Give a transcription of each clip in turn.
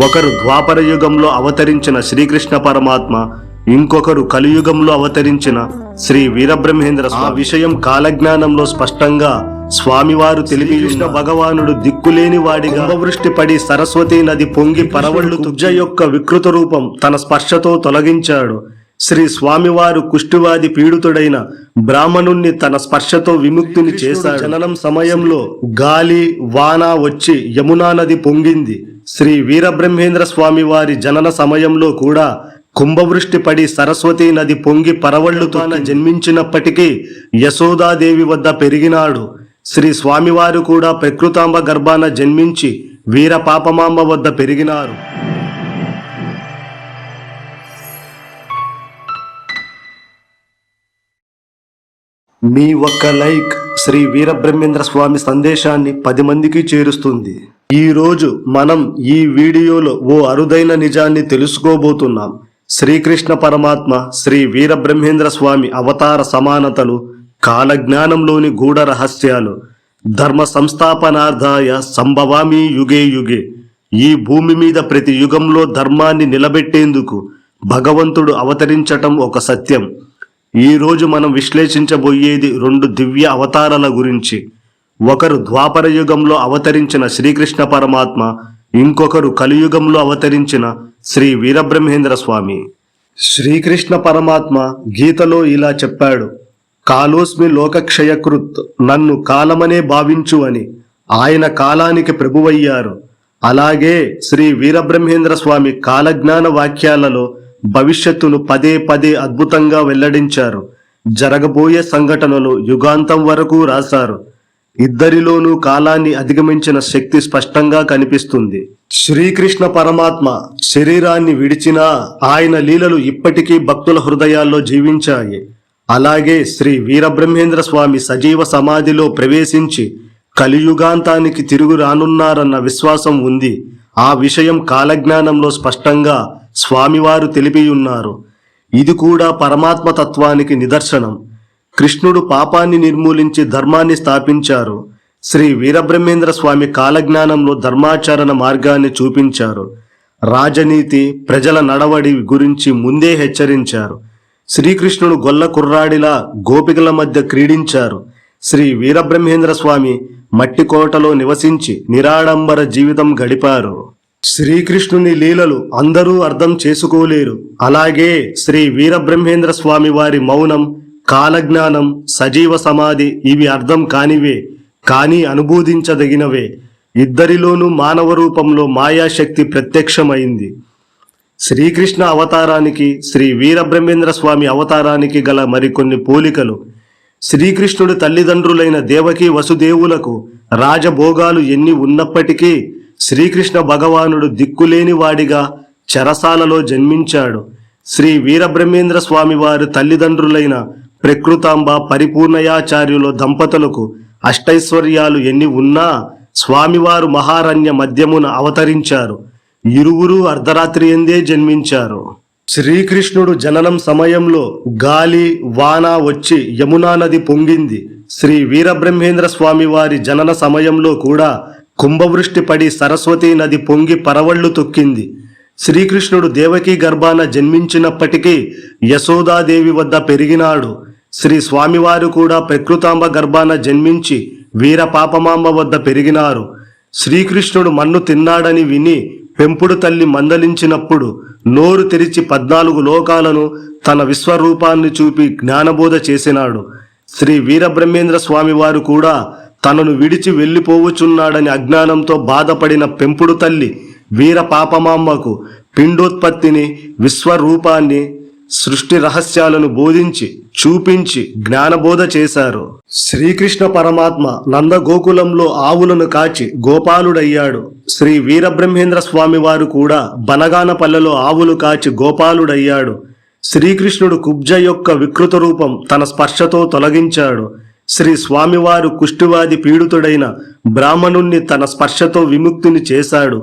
ఒకరు ద్వాపర యుగంలో అవతరించిన శ్రీకృష్ణ పరమాత్మ ఇంకొకరు కలియుగంలో అవతరించిన శ్రీ వీరబ్రహ్మేంద్ర ఆ విషయం కాలజ్ఞానంలో స్పష్టంగా స్వామివారు తెలిపి కృష్ణ భగవానుడు దిక్కులేని వాడిగా వృష్టి పడి సరస్వతి నది పొంగి పరవళ్ళు తుజ్జ యొక్క వికృత రూపం తన స్పర్శతో తొలగించాడు. శ్రీ స్వామివారు కుష్టివాది పీడితుడైన బ్రాహ్మణుణ్ణి తన స్పర్శతో విముక్తిని చేశాడు. జననం సమయంలో గాలి వాన వచ్చి యమునా నది పొంగింది. శ్రీ వీరబ్రహ్మేంద్ర స్వామి వారి జనన సమయంలో కూడా కుంభవృష్టి పడి సరస్వతి నది పొంగి పరవళ్ళు తాన జన్మించినప్పటికీ యశోదాదేవి వద్ద పెరిగినాడు. శ్రీ స్వామివారు కూడా ప్రకృతాంబ గర్భాన జన్మించి వీర పాపమాంబ వద్ద పెరిగినారు. మీ ఒక్క లైక్ శ్రీ వీరబ్రహ్మేంద్ర స్వామి సందేశాన్ని పది మందికి చేరుస్తుంది. ఈ రోజు మనం ఈ వీడియోలో ఓ అరుదైన నిజాన్ని తెలుసుకోబోతున్నాం. శ్రీకృష్ణ పరమాత్మ శ్రీ వీరబ్రహ్మేంద్ర స్వామి అవతార సమానతలు కాలజ్ఞానంలోని గూఢ రహస్యాలు ధర్మ సంస్థాపనార్థాయ సంభవామి యుగే యుగే ఈ భూమి మీద ప్రతి యుగంలో ధర్మాన్ని నిలబెట్టేందుకు భగవంతుడు అవతరించటం ఒక సత్యం. ఈ రోజు మనం విశ్లేషించబోయేది రెండు దివ్య అవతారాల గురించి. ఒకరు ద్వాపర యుగంలో అవతరించిన శ్రీకృష్ణ పరమాత్మ ఇంకొకరు కలియుగంలో అవతరించిన శ్రీ వీరబ్రహ్మేంద్ర స్వామి. శ్రీకృష్ణ పరమాత్మ గీతలో ఇలా చెప్పాడు కాలోస్మి లోకక్షయకృత్ నన్ను కాలమనే భావించు అని. ఆయన కాలానికి ప్రభువయ్యారు. అలాగే శ్రీ వీరబ్రహ్మేంద్ర స్వామి కాలజ్ఞాన వాక్యాలలో భవిష్యత్తును పదే పదే అద్భుతంగా వెల్లడించారు. జరగబోయే సంఘటనలు యుగాంతం వరకు రాశారు. ఇద్దరిలోనూ కాలాన్ని అధిగమించిన శక్తి స్పష్టంగా కనిపిస్తుంది. శ్రీకృష్ణ పరమాత్మ శరీరాన్ని విడిచినా ఆయన లీలలు ఇప్పటికీ భక్తుల హృదయాల్లో జీవించాయి. అలాగే శ్రీ వీరబ్రహ్మేంద్ర స్వామి సజీవ సమాధిలో ప్రవేశించి కలియుగాంతానికి తిరుగు రానున్నారన్న విశ్వాసం ఉంది. ఆ విషయం కాలజ్ఞానంలో స్పష్టంగా స్వామివారు తెలిపియున్నారు. ఇది కూడా పరమాత్మ తత్వానికి నిదర్శనం. కృష్ణుడు పాపాన్ని నిర్మూలించి ధర్మాన్ని స్థాపించారు. శ్రీ వీరబ్రహ్మేంద్ర స్వామి కాలజ్ఞానంలో ధర్మాచరణ మార్గాన్ని చూపించారు. రాజనీతి ప్రజల నడవడి గురించి ముందే హెచ్చరించారు. శ్రీకృష్ణుడు గొల్ల కుర్రాడిలా గోపికల మధ్య క్రీడించారు. శ్రీ వీరబ్రహ్మేంద్ర స్వామి మట్టి కోటలో నివసించి నిరాడంబర జీవితం గడిపారు. శ్రీకృష్ణుని లీలలు అందరూ అర్థం చేసుకోలేరు. అలాగే శ్రీ వీరబ్రహ్మేంద్ర స్వామి వారి మౌనం కాలజ్ఞానం సజీవ సమాధి ఇవి అర్థం కానివే కానీ అనుభూతించదగినవే. ఇద్దరిలోనూ మానవ రూపంలో మాయాశక్తి ప్రత్యక్షమైంది. శ్రీకృష్ణ అవతారానికి శ్రీ వీరబ్రహ్మేంద్ర స్వామి అవతారానికి గల మరికొన్ని పోలికలు. శ్రీకృష్ణుడి తల్లిదండ్రులైన దేవకి వసుదేవులకు రాజభోగాలు ఎన్ని ఉన్నప్పటికీ శ్రీకృష్ణ భగవానుడు దిక్కులేని వాడిగా చెరసాలలో జన్మించాడు. శ్రీ వీరబ్రహ్మేంద్ర స్వామి వారి తల్లిదండ్రులైన ప్రకృతాంబ పరిపూర్ణయాచార్యుల దంపతులకు అష్టైశ్వర్యాలు ఎన్ని ఉన్నా స్వామివారు మహారణ్య మధ్యమున అవతరించారు. ఇరువురు అర్ధరాత్రి ఎందే జన్మించారు. శ్రీకృష్ణుడు జననం సమయంలో గాలి వాన వచ్చి యమునా నది పొంగింది. శ్రీ వీరబ్రహ్మేంద్ర స్వామి వారి జనన సమయంలో కూడా కుంభవృష్టి పడి సరస్వతీ నది పొంగి పరవళ్ళు తొక్కింది. శ్రీకృష్ణుడు దేవకీ గర్భాన జన్మించినప్పటికీ యశోదాదేవి వద్ద పెరిగినాడు. శ్రీ స్వామివారు కూడా ప్రకృతాంబ గర్భాన జన్మించి వీర పాపమాంబ వద్ద పెరిగినారు. శ్రీకృష్ణుడు మన్ను తిన్నాడని విని పెంపుడు తల్లి మందలించినప్పుడు నోరు తెరిచి పద్నాలుగు లోకాలను తన విశ్వరూపాన్ని చూపి జ్ఞానబోధ చేసినాడు. శ్రీ వీరబ్రహ్మేంద్ర స్వామివారు కూడా తనను విడిచి వెళ్ళిపోవచ్చున్నాడని అజ్ఞానంతో బాధపడిన పెంపుడు తల్లి వీర పాపమామ్మకు పిండోత్పత్తిని విశ్వరూపాన్ని సృష్టి రహస్యాలను బోధించి చూపించి జ్ఞానబోధ చేశారు. శ్రీకృష్ణ పరమాత్మ నందగోకులంలో ఆవులను కాచి గోపాలుడయ్యాడు. శ్రీ వీరబ్రహ్మేంద్ర స్వామి వారు కూడా బనగానపల్లెలో ఆవులు కాచి గోపాలుడయ్యాడు. శ్రీకృష్ణుడు కుబ్జ యొక్క వికృత రూపం తన స్పర్శతో తొలగించాడు. శ్రీ స్వామివారు కుష్టివాది పీడితుడైన బ్రాహ్మణుణ్ణి తన స్పర్శతో విముక్తిని చేశాడు.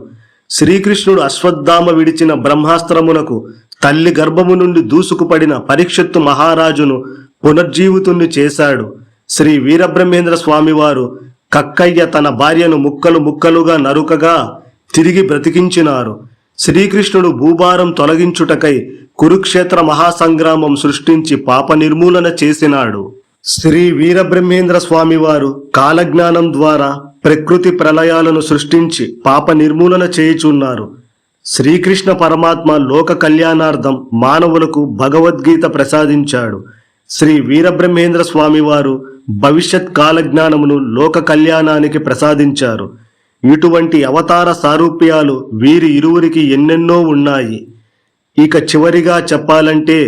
శ్రీకృష్ణుడు అశ్వత్థామ విడిచిన బ్రహ్మాస్త్రమునకు తల్లి గర్భము నుండి దూసుకుపడిన పరీక్షత్తు మహారాజును పునర్జీవితుణ్ణి చేశాడు. శ్రీ వీరబ్రహ్మేంద్ర స్వామివారు కక్కయ్య తన భార్యను ముక్కలు ముక్కలుగా నరుకగా తిరిగి బ్రతికించినారు. శ్రీకృష్ణుడు భూభారం తొలగించుటకై కురుక్షేత్ర మహాసంగ్రామం సృష్టించి పాప నిర్మూలన చేసినాడు. శ్రీ వీరబ్రహ్మేంద్ర స్వామి వారు కాలజ్ఞానం ద్వారా ప్రకృతి ప్రళయాలను సృష్టించి పాప నిర్మూలన చేయుచున్నారు. శ్రీకృష్ణ పరమాత్మ లోక కళ్యాణార్థం మానవులకు భగవద్గీత ప్రసాదించాడు. శ్రీ వీరబ్రహ్మేంద్ర స్వామి వారు భవిష్యత్ కాలజ్ఞానమును లోక కళ్యాణానికి ప్రసాదించారు. ఇటువంటి అవతార సారూప్యాలు వీరి ఇరువురికి ఎన్నెన్నో ఉన్నాయి. ఇక చివరిగా చెప్పాలంటే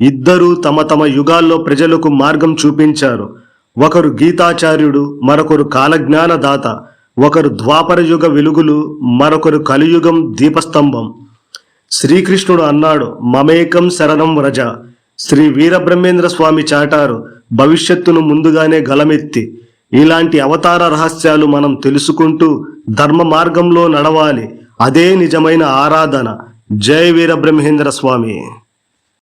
ఇద్దరూ తమ తమ యుగాల్లో ప్రజలకు మార్గం చూపించారు. ఒకరు గీతాచార్యుడు మరొకరు కాలజ్ఞానదాత ఒకరు ద్వాపర యుగ వెలుగులు మరొకరు కలియుగం దీపస్తంభం. శ్రీకృష్ణుడు అన్నాడు మమేకం శరణం వ్రజ. శ్రీ వీరబ్రహ్మేంద్ర స్వామి చాటారు భవిష్యత్తును ముందుగానే గలమెత్తి. ఇలాంటి అవతార రహస్యాలు మనం తెలుసుకుంటూ ధర్మ మార్గంలో నడవాలి. అదే నిజమైన ఆరాధన. జై వీరబ్రహ్మేంద్ర స్వామి.